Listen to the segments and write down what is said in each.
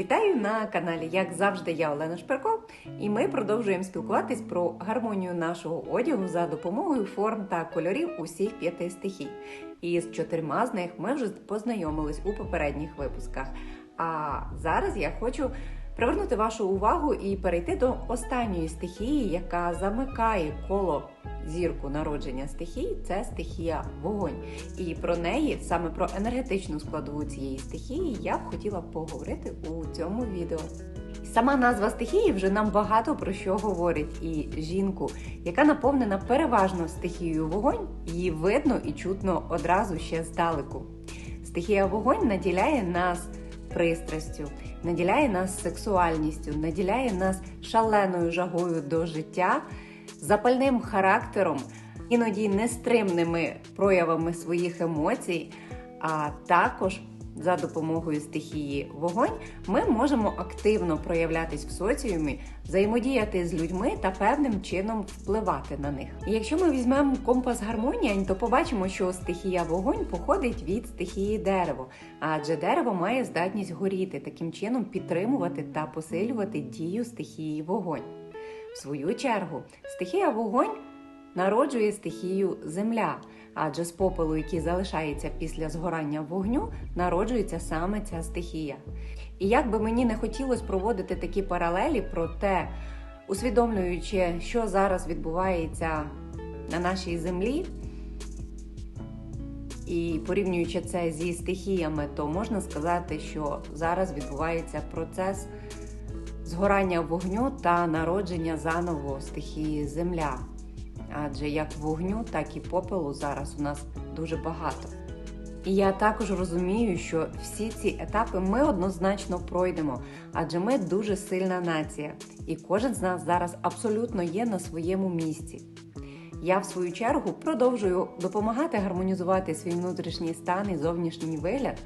Вітаю на каналі, як завжди, я Олена Шперко, і ми продовжуємо спілкуватись про гармонію нашого одягу за допомогою форм та кольорів усіх п'яти стихій. І з чотирма з них ми вже познайомились у попередніх випусках. А зараз я хочу привернути вашу увагу і перейти до останньої стихії, яка замикає коло зірку народження стихій. Це стихія вогонь. І про неї, саме про енергетичну складову цієї стихії, я б хотіла поговорити у цьому відео. Сама назва стихії вже нам багато про що говорить. І жінку, яка наповнена переважно стихією вогонь, її видно і чутно одразу ще здалеку. Стихія вогонь наділяє нас пристрастю, наділяє нас сексуальністю, наділяє нас шаленою жагою до життя, запальним характером, іноді нестримними проявами своїх емоцій, а також за допомогою стихії вогонь ми можемо активно проявлятись в соціумі, взаємодіяти з людьми та певним чином впливати на них. І якщо ми візьмемо компас гармонія, то побачимо, що стихія вогонь походить від стихії дерево, адже дерево має здатність горіти, таким чином підтримувати та посилювати дію стихії вогонь. В свою чергу, стихія вогонь народжує стихію земля, адже з попелу, який залишається після згорання вогню, народжується саме ця стихія. І як би мені не хотілося проводити такі паралелі, проте усвідомлюючи, що зараз відбувається на нашій землі, і порівнюючи це зі стихіями, то можна сказати, що зараз відбувається процес згорання вогню та народження заново стихії земля. Адже як вогню, так і попелу зараз у нас дуже багато. І я також розумію, що всі ці етапи ми однозначно пройдемо, адже ми дуже сильна нація, і кожен з нас зараз абсолютно є на своєму місці. Я, в свою чергу, продовжую допомагати гармонізувати свій внутрішній стан і зовнішній вигляд,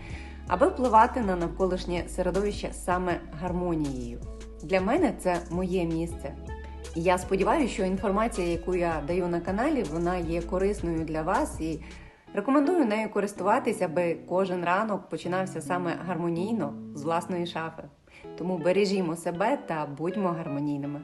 аби впливати на навколишнє середовище саме гармонією. Для мене це моє місце. Я сподіваюся, що інформація, яку я даю на каналі, вона є корисною для вас і рекомендую нею користуватися, аби кожен ранок починався саме гармонійно з власної шафи. Тому бережімо себе та будьмо гармонійними.